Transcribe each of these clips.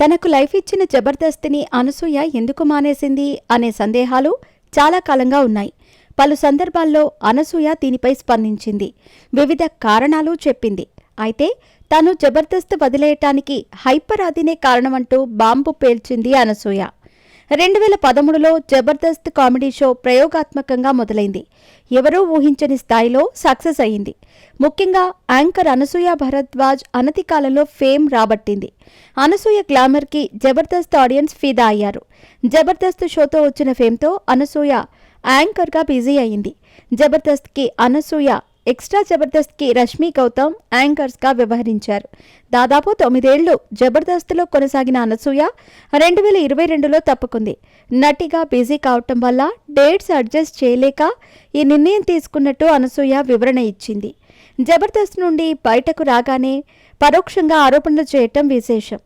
తనకు లైఫ్ ఇచ్చిన జబర్దస్తిని అనసూయ ఎందుకు మానేసింది అనే సందేహాలు చాలా కాలంగా ఉన్నాయి. పలు సందర్భాల్లో అనసూయ దీనిపై స్పందించింది. వివిధ కారణాలు చెప్పింది. అయితే తాను జబర్దస్త్ వదిలేయటానికి హైపర్ ఆదినే కారణమంటూ బాంబు పేల్చింది అనసూయ. రెండు వేల పదమూడులో జబర్దస్త్ కామెడీ షో ప్రయోగాత్మకంగా మొదలైంది. ఎవరూ ఊహించని స్థాయిలో సక్సెస్ అయింది ముఖ్యంగా యాంకర్ అనసూయ భరద్వాజ్ అనతి కాలంలో ఫేమ్ రాబట్టింది. అనసూయ గ్లామర్కి జబర్దస్త్ ఆడియన్స్ ఫిదా అయ్యారు. జబర్దస్త్ షోతో వచ్చిన ఫేమ్తో అనసూయ యాంకర్గా బిజీ అయింది జబర్దస్త్కి అనసూయ ఎక్స్ట్రా జబర్దస్త్కి రష్మి గౌతమ్ యాంకర్స్గా వ్యవహరించారు. దాదాపు తొమ్మిదేళ్ళు జబర్దస్త్లో కొనసాగిన అనసూయ రెండు వేల ఇరవై రెండులో తప్పుకుంది. నటిగా బిజీ కావటం వల్ల డేట్స్ అడ్జస్ట్ చేయలేక ఈ నిర్ణయం తీసుకున్నట్టు అనసూయ వివరణ ఇచ్చింది. జబర్దస్త్ నుండి బయటకు రాగానే పరోక్షంగా ఆరోపణలు చేయటం విశేషం.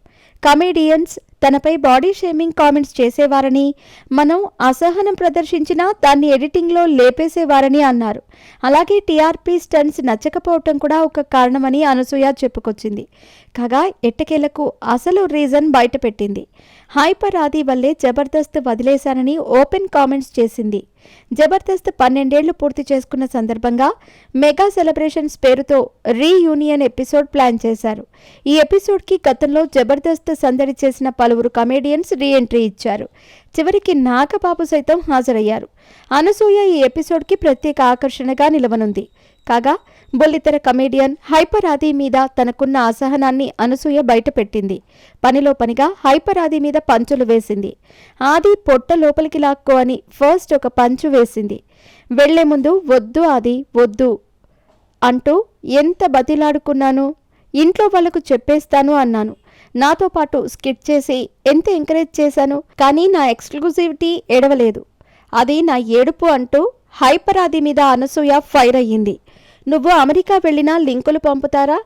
కమేడియన్స్ తనపై బాడీ షేమింగ్ కామెంట్స్ చేసేవారని మనం అసహనం ప్రదర్శించినా దాన్ని ఎడిటింగ్లో లేపేసేవారని అన్నారు. అలాగే టీఆర్పీ స్టంట్స్ నచ్చకపోవటం కూడా ఒక కారణమని అనసూయ చెప్పుకొచ్చింది. కాగా ఎట్టకేలకు అసలు రీజన్ బయటపెట్టింది. హైపర్ ఆది వల్లే జబర్దస్త్ వదిలేశానని ఓపెన్ కామెంట్స్ చేసింది. జబర్దస్త్ పన్నెండేళ్ళు పూర్తి చేసుకున్న సందర్భంగా మెగా సెలబ్రేషన్స్ పేరుతో రీయూనియన్ ఎపిసోడ్ ప్లాన్ చేశారు. ఈ ఎపిసోడ్కి గతంలో జబర్దస్త్ సందడి చేసిన పలువురు కమేడియన్స్ రీ ఎంట్రీ ఇచ్చారు. చివరికి నాగబాబు సైతం హాజరయ్యారు. అనసూయ ఈ ఎపిసోడ్కి ప్రత్యేక ఆకర్షణగా నిలవనుంది. కాగా బుల్లితెర కమేడియన్ హైపర్ ఆది మీద తనకున్న అసహనాన్ని అనసూయ బయటపెట్టింది. పనిలో పనిగా హైపర్ ఆది మీద పంచులు వేసింది. ఆది పొట్ట లోపలికి లాక్కో అని ఫస్ట్ ఒక పంచు వేసింది. వెళ్ళే ముందు వద్దు ఆది వద్దు అంటూ ఎంత బతిలాడుకున్నాను? ఇంట్లో వాళ్ళకు చెప్పేస్తాను అన్నాను. నాతో పాటు స్కిట్ చేసి ఎంత ఎంకరేజ్ చేశాను కానీ నా ఎక్స్క్లూజివిటీ ఏడవలేదు. అది నా ఏడుపు అంటూ హైపర్ ఆది మీద అనసూయ ఫైర్ అయ్యింది. నువ్వు అమెరికా వెళ్ళినా లింకులు పంపుతారా?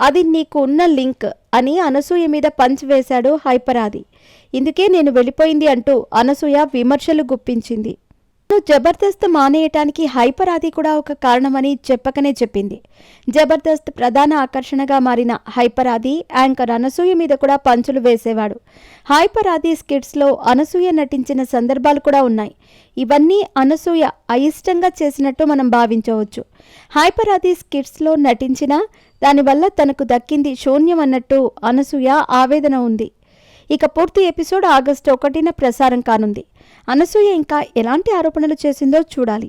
అది నీకు ఉన్న లింక్ అని అనసూయ మీద పంచ్ వేశాడు హైపర్ ఆది. ఇందుకే నేను వెళ్ళిపోయింది అంటూ అనసూయ విమర్శలు గుప్పించింది. తాను జబర్దస్త్ మానేయటానికి హైపర్ ఆది కూడా ఒక కారణమని చెప్పకనే చెప్పింది. జబర్దస్త్ ప్రధాన ఆకర్షణగా మారిన హైపర్ ఆది యాంకర్ అనసూయ మీద కూడా పంచులు వేసేవాడు. హైపర్ ఆది స్కిట్స్లో అనసూయ నటించిన సందర్భాలు కూడా ఉన్నాయి. ఇవన్నీ అనసూయ అయిష్టంగా చేసినట్టు మనం భావించవచ్చు. హైపర్ ఆది స్కిట్స్లో నటించిన దానివల్ల తనకు దక్కింది శూన్యం అన్నట్టు అనసూయ ఆవేదన ఉంది. ఇక పూర్తి ఎపిసోడ్ ఆగస్టు ఒకటిన ప్రసారం కానుంది. అనసూయ ఇంకా ఎలాంటి ఆరోపణలు చేసిందో చూడాలి.